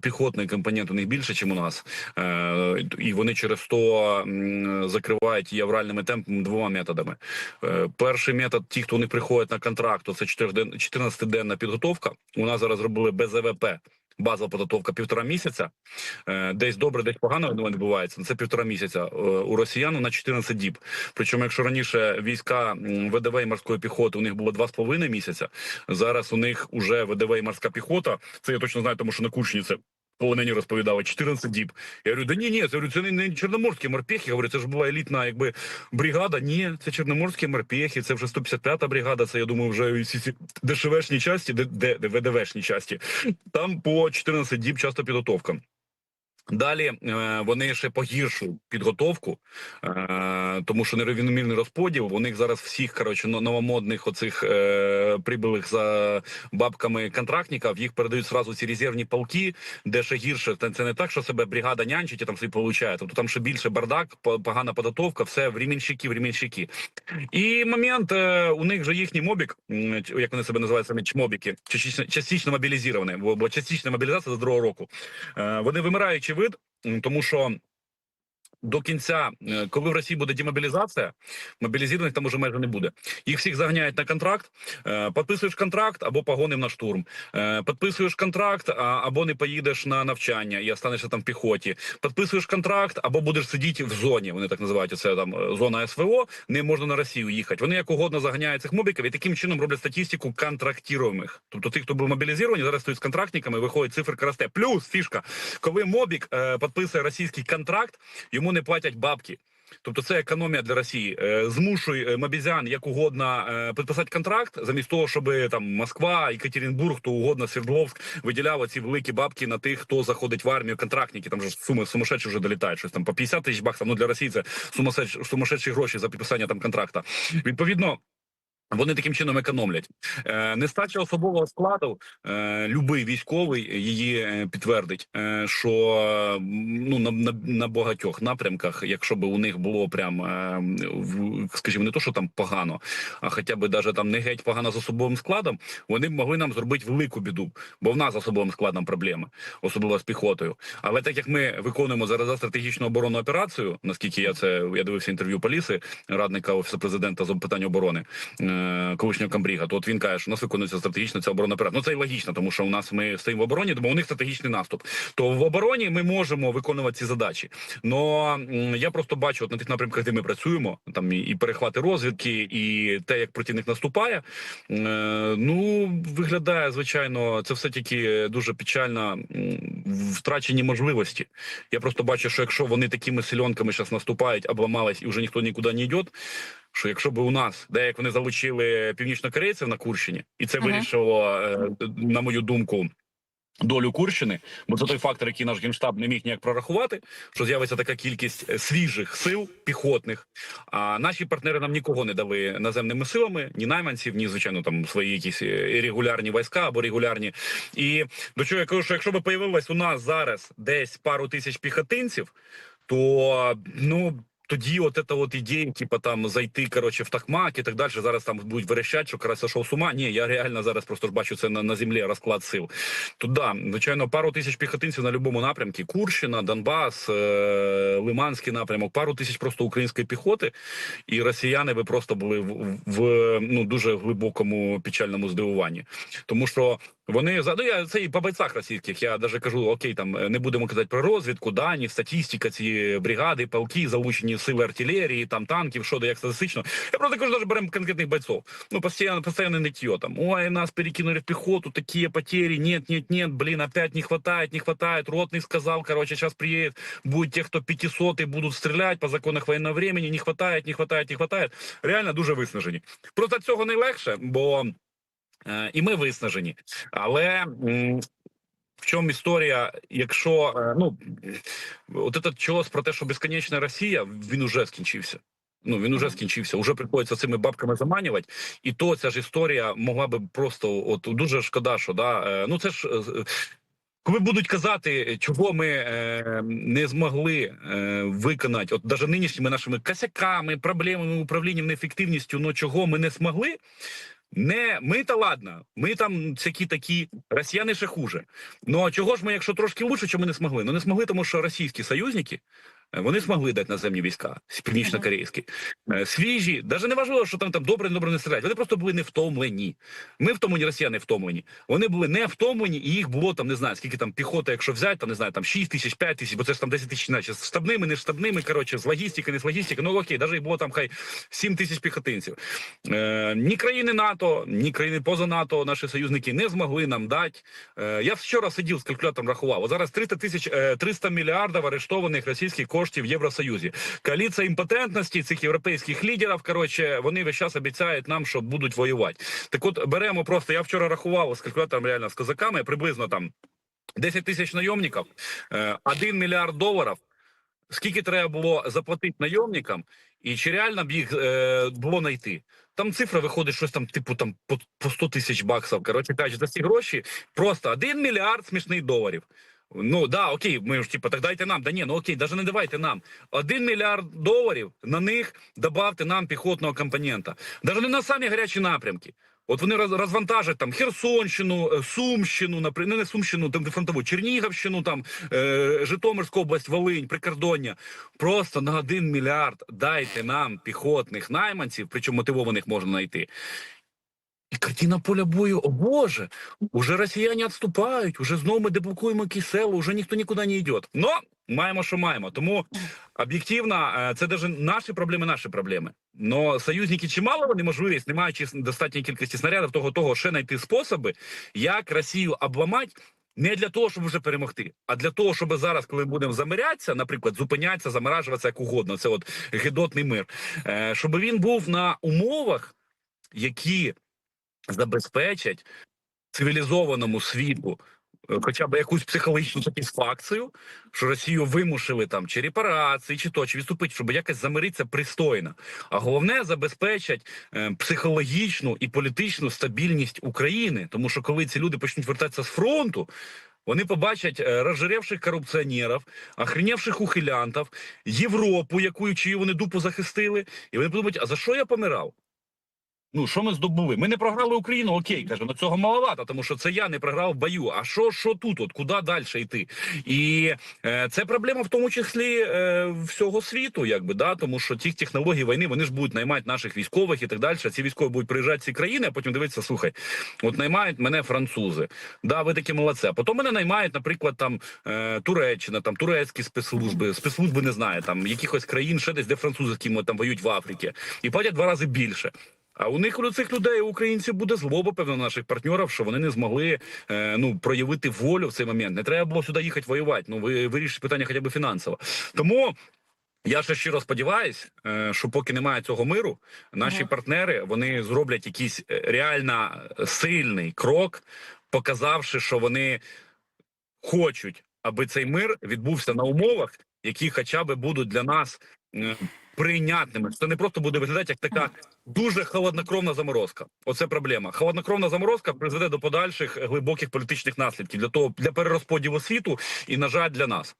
піхотний компонент у них більше, ніж у нас, е, і вони через то закривають її авральними темпами двома методами. Е, перший метод, ті, хто не приходять на контракт, то це 14-денна підготовка. У нас зараз робили без АВП. Базова підготовка півтора місяця, Е, десь добре, десь погано воно відбувається. Це півтора місяця. Е, У росіян на 14 діб. Причому, якщо раніше війська ВДВ і морської піхоти у них було 2,5 місяця, зараз у них уже ВДВ і морська піхота. Це я точно знаю, тому що на Курщині це полонені розповідали 14 діб. Я говорю, да ні, ні, я говорю, це не, чорноморські морпехи. Я говорю, це ж була елітна, якби бригада. Ні, це чорноморські морпехи, це вже 155-та бригада. Це я думаю, вже дешевешні часті, де, де ВДВшні часті. Там по 14 діб часто підготовка. Далі е, вони ще погіршують підготовку, е, тому що нерівномірний розподіл. У них зараз всіх коротше новомодних оцих е, прибилих за бабками контрактників. Їх передають зразу ці резервні полки, де ще гірше. Це, не так, що себе бригада нянчить і там собі получає. Тобто там ще більше бардак, погана підготовка, все в рівенщики, в рівенщики. І момент у них же їхній мобік, як вони себе називають самі чмобіки, частично, мобілізовані, бо, частична мобілізація з другого року. Вони вимираючий вид, тому що. До кінця, е, коли в Росії буде демобілізація, мобілізованих там уже майже не буде. Їх всіх заганяють на контракт. е, Підписуєш контракт або погоним на штурм. Е, Підписуєш контракт, або не поїдеш на навчання і останешся там в піхоті. Підписуєш контракт, або будеш сидіти в зоні. Вони так називають це там зона СВО. Не можна на Росію їхати. Вони як угодно заганяють цих мобіків і таким чином роблять статистику контрактіруємих. Тобто тих, хто був мобілізовані, зараз стоять з контрактниками, виходить циферка росте. Плюс фішка, коли мобік підписує російський контракт, йому не платять бабки. Тобто це економія для Росії. Е, Змушуй Мабізян мобізян як угодно е, підписати контракт, замість того, щоб там Москва, Екатеринбург, хто угодно, Свердловськ виділяв ці великі бабки на тих, хто заходить в армію, контрактники. Там же суми сумасшедші вже долітають. Щось там по 50 тисяч баксів. Ну для Росії це сумасшедші, сумасшедші гроші за підписання там контракта. Відповідно. Вони таким чином економлять. Е, нестача особового складу, е, любий військовий її е, підтвердить, що ну на, на, на багатьох напрямках, якщо б у них було прям, в, скажімо, не то, що там погано, а хоча б даже там не геть погано з особовим складом, вони б могли нам зробити велику біду, бо в нас з особовим складом проблеми, особливо з піхотою. Але так як ми виконуємо зараз стратегічну оборонну операцію, наскільки я це я дивився інтерв'ю Поліси, радника офісу президента з питань оборони. Е, колишнього камбріга, то от він каже, що у нас виконується стратегічно ця оборона. Ну це і логічно, тому що у нас ми стоїмо в обороні, бо у них стратегічний наступ. То в обороні ми можемо виконувати ці задачі. Но я просто бачу от на тих напрямках, де ми працюємо, там і, перехвати розвідки, і те, як противник наступає. е, ну виглядає звичайно, це все таки дуже печально втрачені можливості. Я просто бачу, що якщо вони такими сильонками зараз наступають, обламались і вже ніхто нікуди не йде, що якщо б у нас, де як вони залучили північнокорейців на Курщині, і це Ага. вирішило, е, на мою думку. Долю Курщини, бо це той фактор, який наш генштаб не міг ніяк прорахувати, що з'явиться така кількість е, свіжих сил піхотних. А наші партнери нам нікого не дали наземними силами, ні найманців, ні звичайно там свої якісь е, регулярні війська або регулярні. І до чого я кажу, що якщо б появилось у нас зараз десь пару тисяч піхотинців, то ну. Тоді от эта от ідея, типа там зайти короче в Тахмак і так далі. Зараз там будуть верещать, що Карась сошов з ума. Ні, я реально зараз просто ж бачу це на, на землі розклад сил. Тут да, звичайно, пару тисяч піхотинців на будь-якому напрямку. Курщина, Донбас, е- Лиманський напрямок, пару тисяч просто української піхоти, і росіяни би просто були в, в ну дуже глибокому печальному здивуванні, тому що. Вони ну я це і по бойцях російських. Я навіть кажу, окей, там не будемо казати про розвідку, дані, статістика, ці бригади, полки, залучені сили артилерії, там танків, що де як статистично. Я просто кажу, навіть беремо конкретних бойців. Ну постійно, постійно нытье там. Ой, нас перекинули в пехоту, такие потери, нет, нет, нет, блин, опять не хватает, не хватает. Ротный сказал, короче, сейчас приедет, будет те, кто 500 будут стрелять по законах военного времени, не хватает, не хватает, не хватает. Реально дуже виснажені. Просто цього не легше, бо е, і ми виснажені. Але в чому історія, якщо е, ну от этот чос про те, що безконечна Росія, він уже скінчився. Ну він уже скінчився. Уже приходиться цими бабками заманювати, і то ця ж історія могла би просто от дуже шкода, що да е, ну це ж. е, Коли будуть казати, чого ми е, не змогли е, виконати, от навіть нинішніми нашими косяками, проблемами, управлінням, неефективністю, ну чого ми не змогли, Не ми та ладно, ми там всякі такі, росіяни ще хуже. Ну чого ж ми, якщо трошки лучше, чому не змогли? Ну не змогли, тому що російські союзники вони змогли дати наземні війська, північно-корейські. Е, Свіжі, навіть не важливо, що там там добре, добре не стріляють. Вони просто були не втомлені. Ми втомлені, росіяни втомлені. Вони були не втомлені, і їх було там, не знаю, скільки там піхота, якщо взяти, там не знаю, там 6 тисяч, 5 тисяч, бо це ж там 10 тисяч, наче з штабними, не штабними, коротше, з логістики, не з логістики. Ну окей, навіть їх було там хай 7 тисяч піхотинців. Е, ні країни НАТО, ні країни поза НАТО, наші союзники не змогли нам дати. Е, я вчора сидів з калькулятором рахував. От зараз 300 тисяч, е, 300 мільярдів арештованих російських коштів в Євросоюзі. Коаліція імпотентності цих європейських лідерів. Коротше, вони весь час обіцяють нам, що будуть воювати. Так от беремо просто. Я вчора рахував з калькулятором реально з козаками приблизно там 10 тисяч найомників, е, 1 мільярд доларів. Скільки треба було заплатити найомникам, і чи реально б їх е, було знайти? Там цифра виходить щось там, типу, там по, по 100 тисяч баксів. Коротше кажучи, за ці гроші просто 1 мільярд смішних доларів. Ну да, окей, ми ж типу, так дайте нам. Да ні, ну окей, навіть не давайте нам. Один мільярд доларів на них добавте нам піхотного компонента. Навіть не на самі гарячі напрямки. От вони розвантажать там Херсонщину, е, Сумщину, наприклад, не Сумщину, там фронтову, Чернігівщину, там е, Житомирську область, Волинь, Прикордоння. Просто на один мільярд дайте нам піхотних найманців, причому мотивованих можна знайти. І картина поля бою, о Боже, уже росіяни відступають, уже знову ми деблокуємо кисело, уже ніхто нікуди не йде. Но маємо, що маємо. Тому об'єктивно, е, це навіть наші проблеми, наші проблеми. Но союзники чимало вони можливість, не маючи достатньої кількості снарядів, того того ще знайти способи, як Росію обламати. Не для того, щоб вже перемогти, а для того, щоб зараз, коли будемо замирятися, наприклад, зупинятися, заморажуватися як угодно. Це от гидотний мир, е, щоб він був на умовах, які забезпечать цивілізованому світу е, хоча б якусь психологічну сатисфакцію, що Росію вимушили там чи репарації, чи то, чи відступити, щоб якось замиритися пристойно. А головне забезпечать е, психологічну і політичну стабільність України. Тому що коли ці люди почнуть вертатися з фронту. Вони побачать е, розжиревших корупціонерів, охреневших ухилянтів, Європу, яку чию вони дупу захистили, і вони подумають, а за що я помирав? Ну, що ми здобули? Ми не програли Україну, окей, каже, ну цього маловато, тому що це я не програв бою. А що, що тут? От куди далі йти? І е, це проблема в тому числі е, всього світу, якби да, тому що ті технології війни вони ж будуть наймати наших військових і так далі. Ці військові будуть приїжджати в ці країни, а потім дивитися, слухай, от наймають мене французи. Да, ви такі молодці. А потім мене наймають, наприклад, там е, Туреччина, там турецькі спецслужби, спецслужби не знаю, там якихось країн, ще десь, де французи з ким там воюють в Африці, і платять два рази більше. А у них у цих людей, у українців, буде злоба, певно, наших партнерів, що вони не змогли е, ну проявити волю в цей момент. Не треба було сюди їхати воювати. Ну ви вирішите питання, хоча б фінансово. Тому. Я ще щиро сподіваюсь, е, що поки немає цього миру, наші Ага. партнери вони зроблять якийсь е, реально сильний крок, показавши, що вони хочуть, аби цей мир відбувся на умовах, які хоча б будуть для нас прийнятними. Це не просто буде виглядати як така дуже холоднокровна заморозка. Оце проблема. Холоднокровна заморозка призведе до подальших глибоких політичних наслідків для того для перерозподілу світу і на жаль для нас.